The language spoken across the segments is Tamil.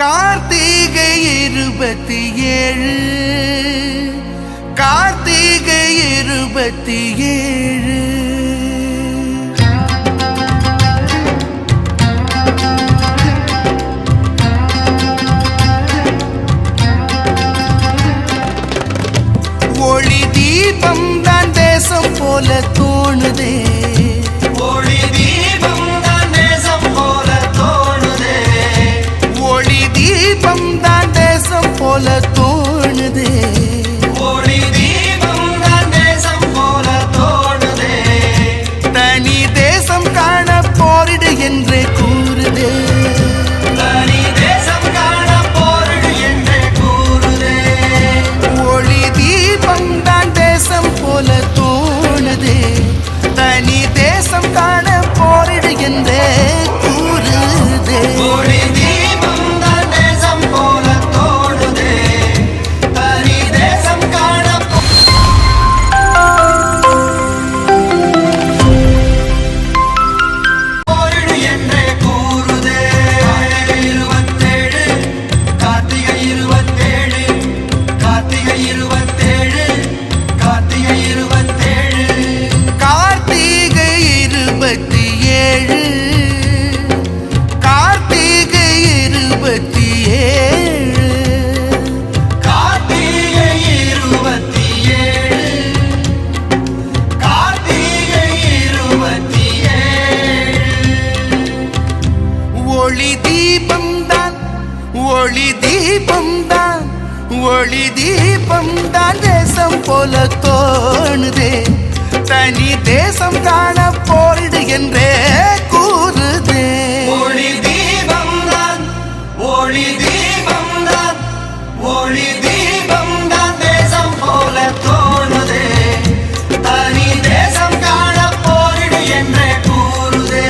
கார்த்திகை இருபத்தி ஏழு. கார்த்திகை இருபத்தி ஏழு. ஒளி தீபம் தான் தேசம் போல தோணுதே. தேசம் காண போரிடு என்றே கூறுதே. ஒளி தீபம் தான் ஒளி தீபம் தான் ஒளி தீபம் தான் தேசம் போல தோணுதே. தனி தேசம் காண போரிடு என்றே கூறுதே.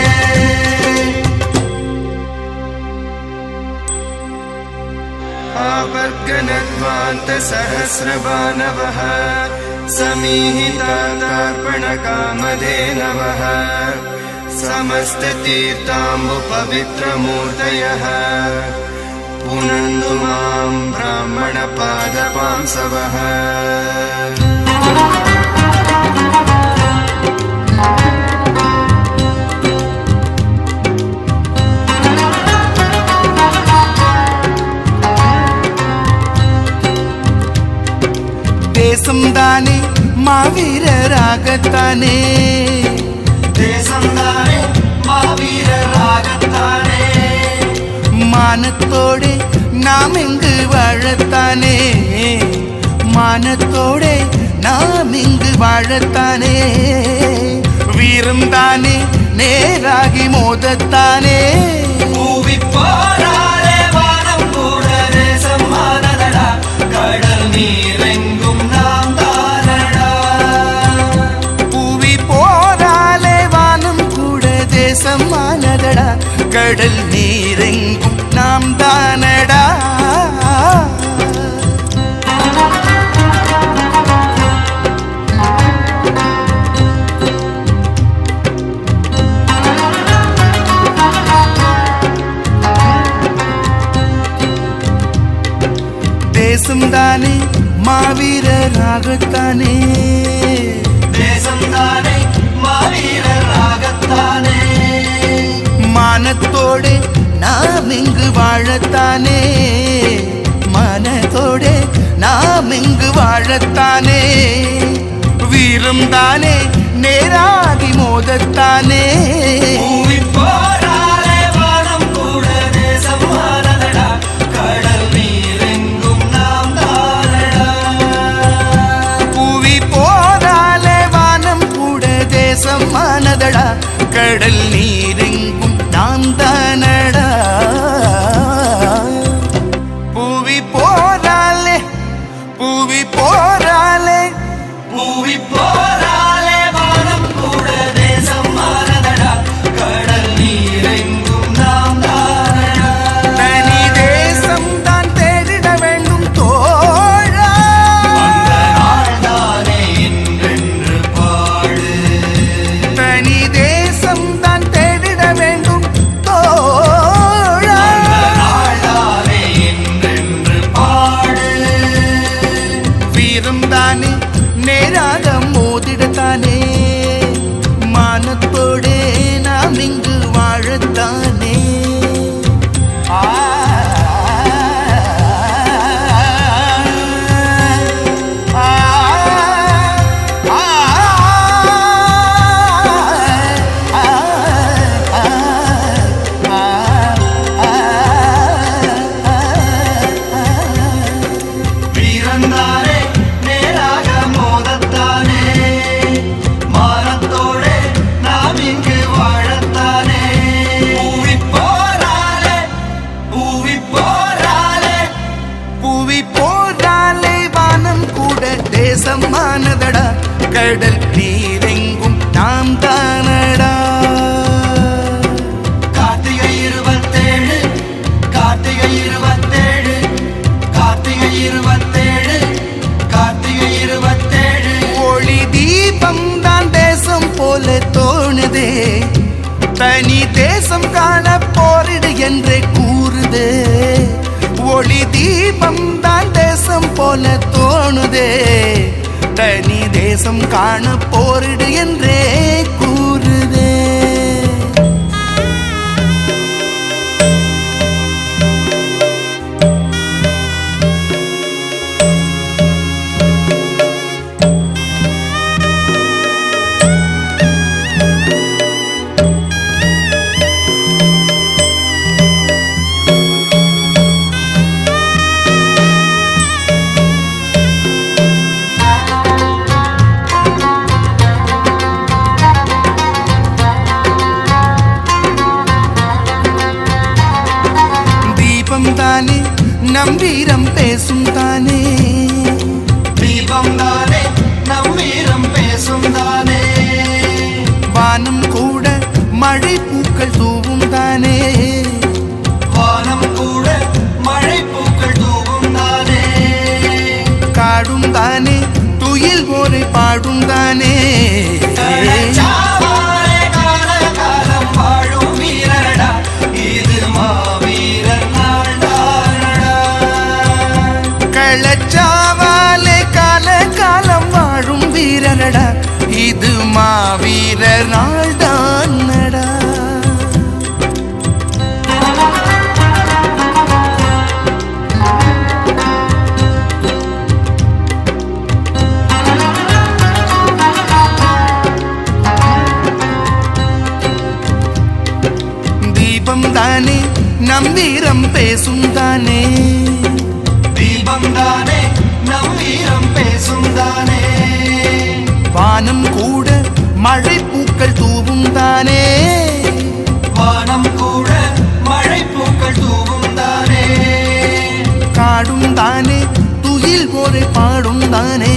समीहितार्पणकामधेनवः समस्ततीर्ताम्बु पवित्रमूर्तयः पुनन्तु माम् ब्राह्मणपादपांसवः। தேசம் தானே மாவீரராகத்தானே. தேசம் தானே மாவீரராகத்தானே. மானத்தோடே நாம் இங்கு வாழத்தானே. மானத்தோடே நாம் இங்கு வாழத்தானே. வீரம் தானே நேராகி மோதத்தானே. பூவி போராளே கடல் நீரெங்கும் நாம் தானடா தேசம் தானே மாவீரராகத்தானே. தேசம் தானே மாவீரராகத்தானே. மானத்தோடு நாம் இங்கு வாழத்தானே. மனத்தோடு நாம் இங்கு வாழத்தானே. வீரம் தானே நேராகி மோதத்தானே. பூவி போராளே வானம் கூட தேசம் ஆனதடா கடல் நீரெங்கும் அபிமானத்தோடே நாம் இங்கு வாழத்தான். தீபம் தான் தேசம் போல தோணுதே. தனி தேசம் காண போரிடு என்றே நம் வீரம் பேசும் தானே. தீபம் தானே நம் வீரம் பேசும் தானே. வானம் கூட மழை பூக்கள் தூவும் தானே. வானம் கூட மழை பூக்கள் தூவும் தானே. காடும் தானே துயில் போரை பாடும் தானே. வீரனடா இது மாவீரர் நாள்தானடா. தீபம் தானே நம் வீரம் பேசும் தானே தீபம் தானே நம் வீரம் பேசும் தானே வானம் கூட மழை பூக்கள் தூவும் தானே? வானம் கூட மழை பூக்கள் தூவும் தானே? காடும் தானே துயில் போரை பாடும் தானே?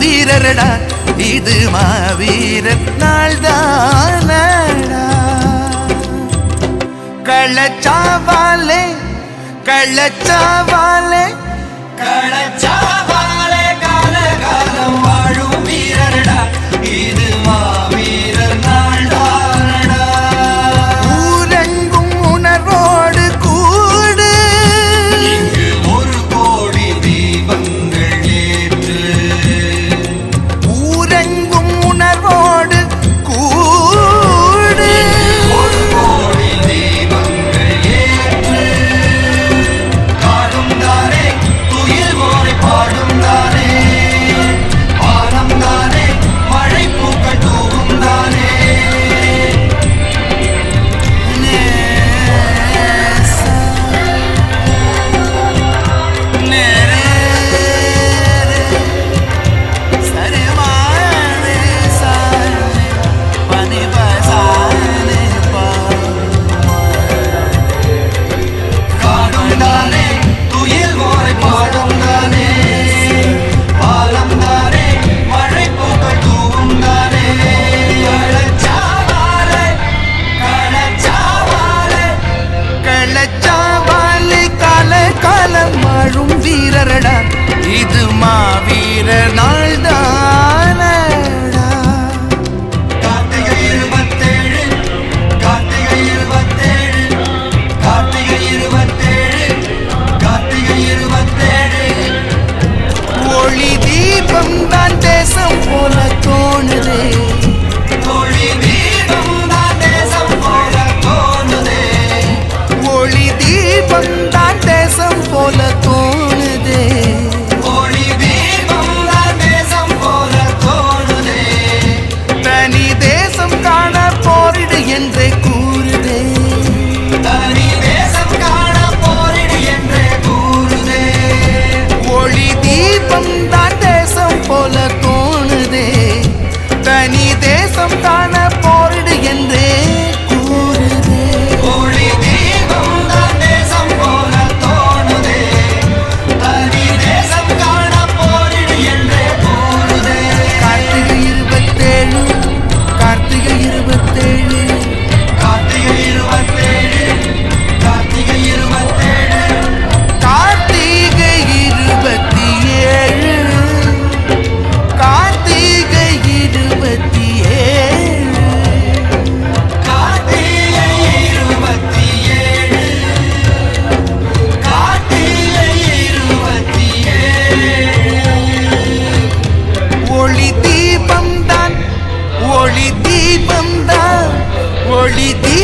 வீரரடா இது மாவீரர் நாள்தானடா. கள்ளச்சாவாலே கள்ளச்சாவாலே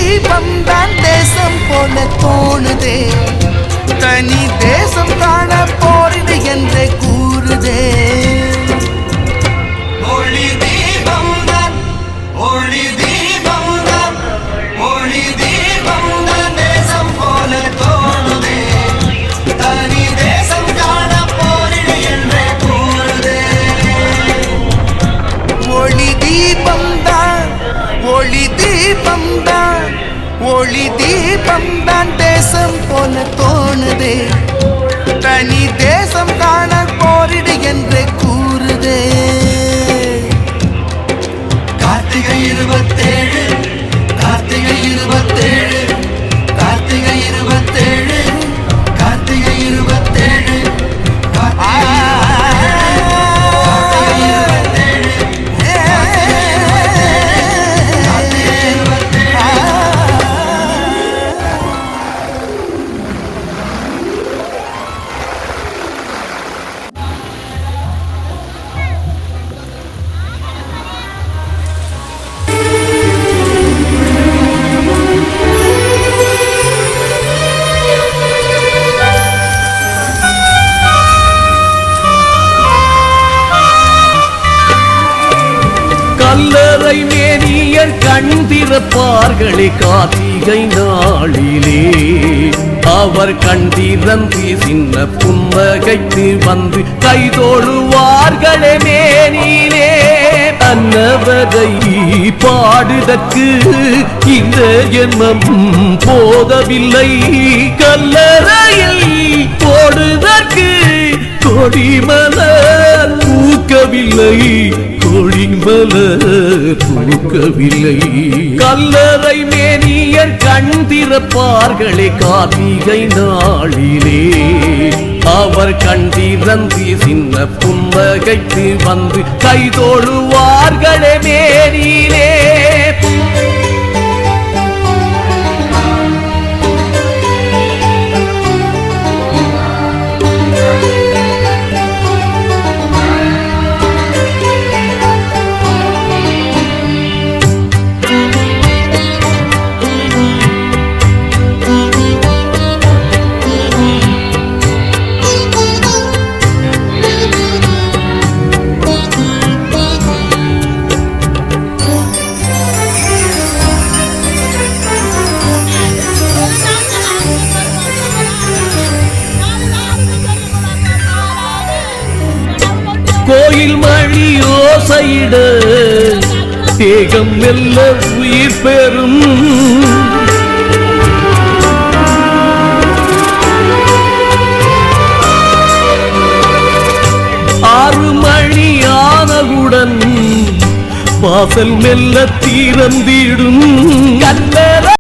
தீபம் தான் தேசம் போல தோணுதே. தனி தேசம் காண போறது என்று கூறுதே. ஒளி தீபம் தான் ஒளி ஒளி தீபம் தான் தேசம் போல தோணுதே. தனி தேசம் காண போரிடு என்று கூறுதே. கார்த்திகை இருபத்தேழு கல்லறை மேரியர் கண் திறப்பார்களே கார்த்திகை நாளிலே. அவர் கண் திறந்து சின்ன புன்னகைத்து வந்து கைதோழுவார்களே மேனிலே. அன்னவரை பாடுதற்கு இந்த எண்ணம் போதவில்லை. கல்லறையில் போடுதற்கு கொடிமலர் பூக்கவில்லை. கொடிமலர் பூக்கவில்லை கல்லறை மேனியர் கண் திறப்பார்களே கார்த்திகை நாளிலே. அவர் கண் திறந்து சின்ன புன்னகைத்து வந்து கைதோழுவார்களே மேனியர் கோயில் மணி ஓசையிட. தேகம் மெல்ல உயிர் பெறும். ஆறு மணி ஆனவுடன் வாசல் மெல்ல தீரந்திடும். கல்லற